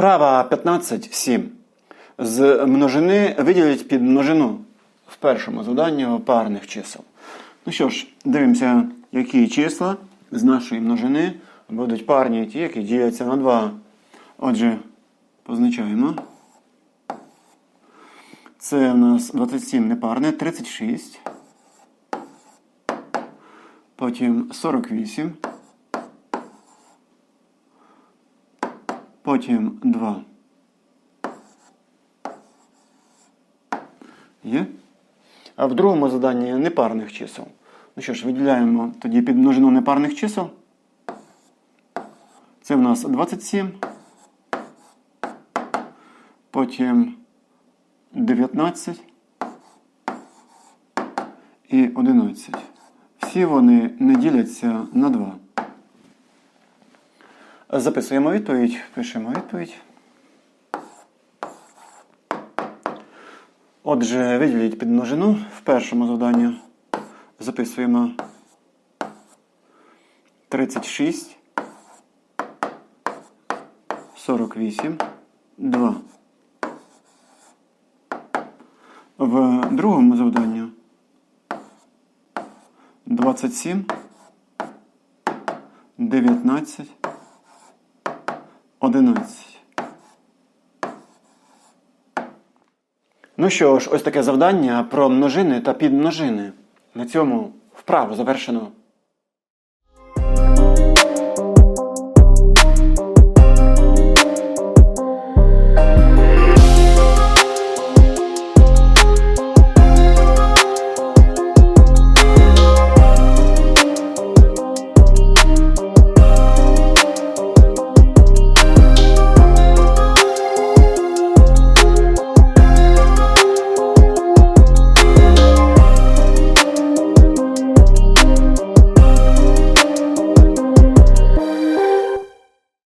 Вправа 15.7. З множини виділіть під множину в першому завданні парних чисел. Ну що ж, дивимося, які числа з нашої множини будуть парні, ті, які діляться на 2. Отже, позначаємо. Це у нас 27 непарне, 36. Потім 48. Потім 2. Є? А в другому заданні непарних чисел. Ну що ж, виділяємо тоді під множину непарних чисел. Це в нас 27. Потім 19 і 11. Всі вони не діляться на 2. Записуємо відповідь, пишемо відповідь. Отже, виділіть під множину в першому завданні. Записуємо 36, 48, 2. В другому завданні 27, 19, 11. Ну що ж, ось таке завдання про множини та підмножини. На цьому вправу завершено.